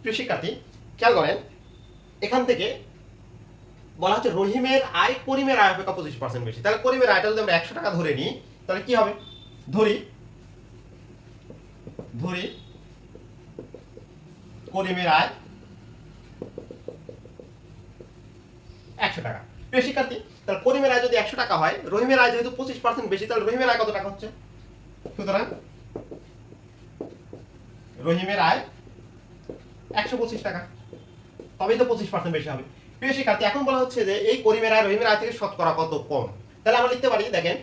প্রিয় শিক্ষার্থী খেয়াল করেন, এখান থেকে বলা হচ্ছে রহিমের আয় করিমের আয় অপেক্ষা পঁচিশ পার্সেন্ট বেশি? তাহলে করিমের আয়টা যদি আমরা একশো টাকা ধরে নিই, তাহলে কি হবে? ধরি ধরি করিমের আয় একশো টাকা। প্রিয় শিক্ষার্থী তাহলে করিমের আয় যদি একশো টাকা হয়, রহিমের আয় যেহেতু পঁচিশ পার্সেন্ট বেশি, তাহলে রহিমের আয় কত টাকা হচ্ছে? সুতরাং রহিমের আয় একশো পঁচিশ টাকা। তবেই তো পঁচিশ পার্সেন্ট বেশি হবে। প্রিয় শিক্ষার্থী, এখন বলা হচ্ছে যে এই করিমের আয় রহিমের আয় থেকে শতকরা কত কম? তাহলে আমরা লিখতে পারি, দেখেন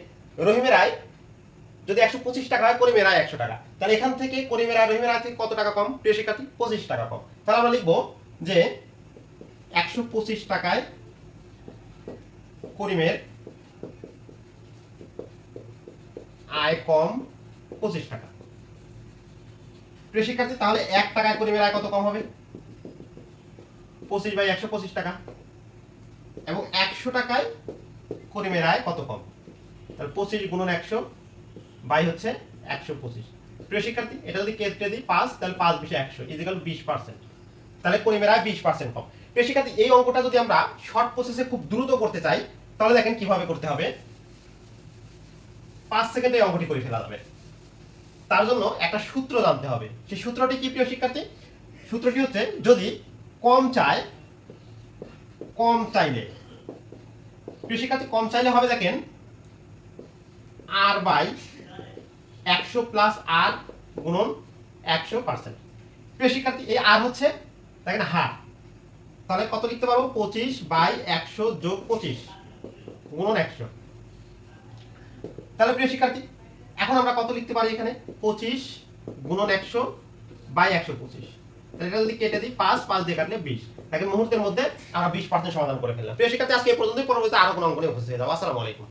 রহিমের আয় যদি একশো পঁচিশ টাকা হয় করিমের আয় একশো টাকা। তাহলে এখান থেকে করিমের আয় রহিমের আয় থেকে কত টাকা কম? প্রিয় শিক্ষার্থী, পঁচিশ টাকা কম। তাহলে আমরা লিখব যে একশো পঁচিশ টাকায় করিমের আয় কম পঁচিশ টাকা। প্রিয় শিক্ষার্থী, তাহলে এক টাকায় করিমের আয় কত কম হবে? পঁচিশ বাই একশো পঁচিশ টাকা। এবং একশো টাকায় করিমের আয় কত কম? তাহলে পঁচিশ গুণন একশো বাই হচ্ছে একশো পঁচিশ। প্রিয় শিক্ষার্থী, এটা যদি কেটে দিই পাঁচ, তাহলে পাঁচ বিশে একশো ইজিক্যাল বিশ পার্সেন্ট তাহলে করিমের আয় বিশ পার্সেন্ট কম। প্রিয় শিক্ষার্থী, এই অঙ্কটা যদি আমরা শর্ট প্রসেসে খুব দ্রুত করতে চাই, তাহলে দেখেন কীভাবে করতে হবে। পাঁচ সেকেন্ডে অঙ্কটি করে ফেলা যাবে। তার জন্য একটা সূত্র জানতে হবে। সেই সূত্রটি কি প্রিয় শিক্ষার্থী? সূত্রটি হচ্ছে, যদি কম চায়, কম চাইলে। প্রিয় শিক্ষার্থী, কম চাইলে হবে দেখেন আর বাই একশো প্লাস আর গুণন একশো পার্সেন্ট প্রিয় শিক্ষার্থী, এই আর হচ্ছে দেখেন হার। তাহলে কত লিখতে পারব? পঁচিশ বাই একশো যোগ পঁচিশ গুণন একশো। তাহলে প্রিয় শিক্ষার্থী এখন আমরা কত লিখতে পারি এখানে? পঁচিশ গুণন একশো বাই একশো পঁচিশ। এটা যদি কেটে দিই, পাঁচ পাঁচ দিয়ে কাটলে বিশ। তাকে মুহূর্তের মধ্যে আমরা বিশ পার্সেন্ট সমাধান করে ফেললাম। প্রিয় শিক্ষার্থী, আজকে এই পর্যন্ত পরবর্তী আরও কোনো অঙ্কনে উপস্থিত হয়ে যাব। আসসালামু আলাইকুম।